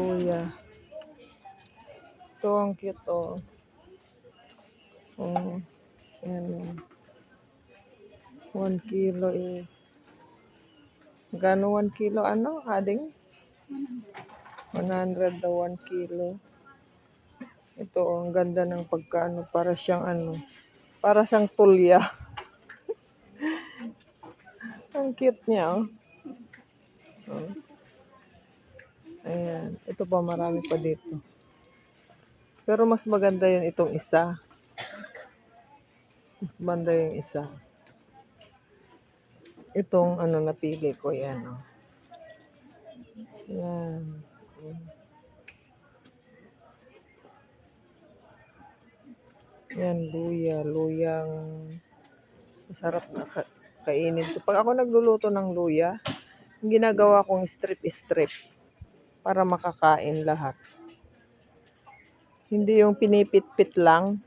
Kuya. Ito ang cute oh. Oh. Yan. oh. One kilo is Gano one kilo ano, hading? 100 daw one kilo. Ito, oh, ang ganda ng pagkaano. Para siyang ano, para siyang tulya. ang cute niya, oh. oh. Ito pa, marami pa dito. Pero mas maganda yun itong isa. Mas maganda yung isa. Itong ano napili ko, yan, oh. Yan. Yan, luya. Luyang masarap na ka- kainin. Pag ako nagluluto ng luya, ginagawa kong strip-strip para makakain lahat. Hindi yung pinipit-pit lang.